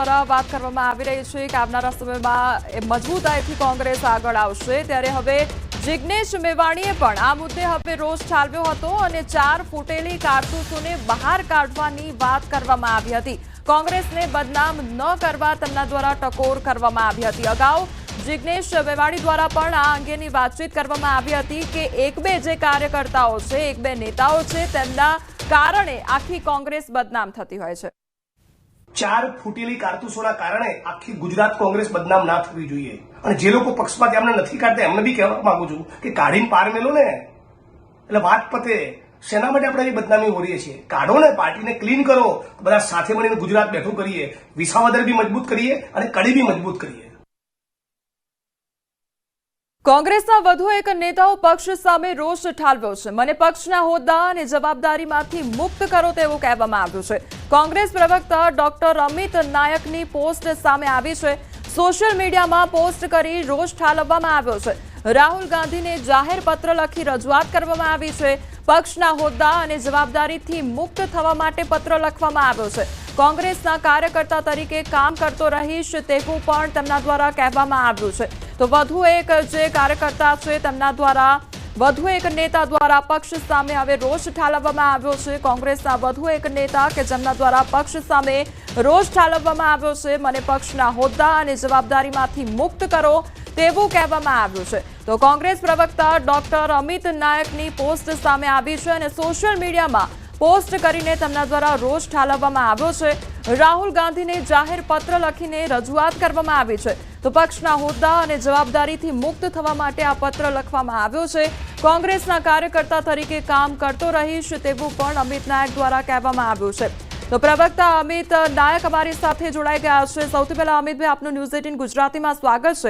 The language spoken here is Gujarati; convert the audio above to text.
દ્વારા વાત કરવામાં આવી રહી છે. કે આવનારા સમયમાં મજબૂતાઈથી કોંગ્રેસ આગળ આવશે. ત્યારે હવે જિગ્નેશ મેવાણીએ પણ આ મુદ્દે હવે રોષ ઠાલવ્યો હતો અને ચાર ફૂટેલી કારતૂસોને બહાર કાઢવાની વાત કરવામાં આવી હતી. કોંગ્રેસને બદનામ ન કરવા તેમના દ્વારા ટકોર કરવામાં આવી હતી. અગાઉ જિગ્નેશ મેવાણી દ્વારા પણ આ અંગેની વાતચીત કરવામાં આવી હતી કે એક બે જે કાર્યકર્તાઓ છે, એક બે નેતાઓ છે, તેમના કારણે આખી કોંગ્રેસ બદનામ થતી હોય છે. ચાર ફૂટેલી કારતૂસોના કારણે આખી ગુજરાત કોંગ્રેસ બદનામ ના થવી જોઈએ. અને જે લોકો પક્ષમાં એમને નથી કાઢતા, એમને બી કહેવા માંગુ છું કે કાઢીને પાર મેલો ને. એટલે વાત પતે, શેના માટે આપણે આવી બદનામી હોરીએ છીએ? કાઢો ને, પાર્ટીને ક્લીન કરો, બધા સાથે મળીને ગુજરાત બેઠું કરીએ, વિસાવદર બી મજબૂત કરીએ અને કડી બી મજબૂત કરીએ. કોંગ્રેસના વધુ એક નેતાઓ પક્ષ સામે રોષ ઠાલવ્યો છે. મને પક્ષના હોદ્દા અને જવાબદારીમાંથી મુક્ત કરો તેવું કહેવામાં આવ્યું છે. કોંગ્રેસ પ્રવક્તા ડોક્ટર અમિત નાયકની પોસ્ટ સામે આવી છે. સોશિયલ મીડિયામાં પોસ્ટ કરી રોષ ઠાલવવામાં આવ્યો છે. રાહુલ ગાંધીને જાહેર પત્ર લખી રજૂઆત કરવામાં આવી છે. પક્ષના હોદ્દા અને જવાબદારીથી મુક્ત થવા માટે પત્ર લખવામાં આવ્યો છે. કોંગ્રેસના કાર્યકર્તા તરીકે કામ કરતો રહીશ તેવું પણ તેમના દ્વારા કહેવામાં આવ્યું છે. તો વધુ એક જે કાર્યકર્તા છે તેમના દ્વારા, વધુ એક નેતા દ્વારા પક્ષ સામે હવે રોષ ઠાલવવામાં આવ્યો છે. કોંગ્રેસના વધુ એક નેતા કે જેમના દ્વારા પક્ષ સામે રોષ ઠાલવવામાં આવ્યો છે. મને પક્ષના હોદ્દા અને જવાબદારીમાંથી મુક્ત કરો તેવું કહેવામાં આવ્યું છે. તો કોંગ્રેસ પ્રવક્તા ડોક્ટર અમિત નાયકની પોસ્ટ સામે આવી છે અને સોશિયલ મીડિયામાં પોસ્ટ કરીને તેમના દ્વારા રોષ ઠાલવવામાં આવ્યો છે. રાહુલ ગાંધીને જાહેર પત્ર લખીને રજૂઆત કરવામાં આવી છે. તો પક્ષના હોદ્દા અને જવાબદારીથી મુક્ત થવા માટે આ પત્ર લખવામાં આવ્યો છે. કોંગ્રેસના કાર્યકર્તા તરીકે કામ કરતો રહીશ તેવું પણ અમિત નાયક દ્વારા કહેવામાં આવ્યું છે. તો પ્રવક્તા અમિત નાયક અમારી સાથે જોડાઈ ગયા છે. સૌથી પહેલા અમિતભાઈ, આપનું ન્યૂઝ એટીન ગુજરાતીમાં સ્વાગત છે.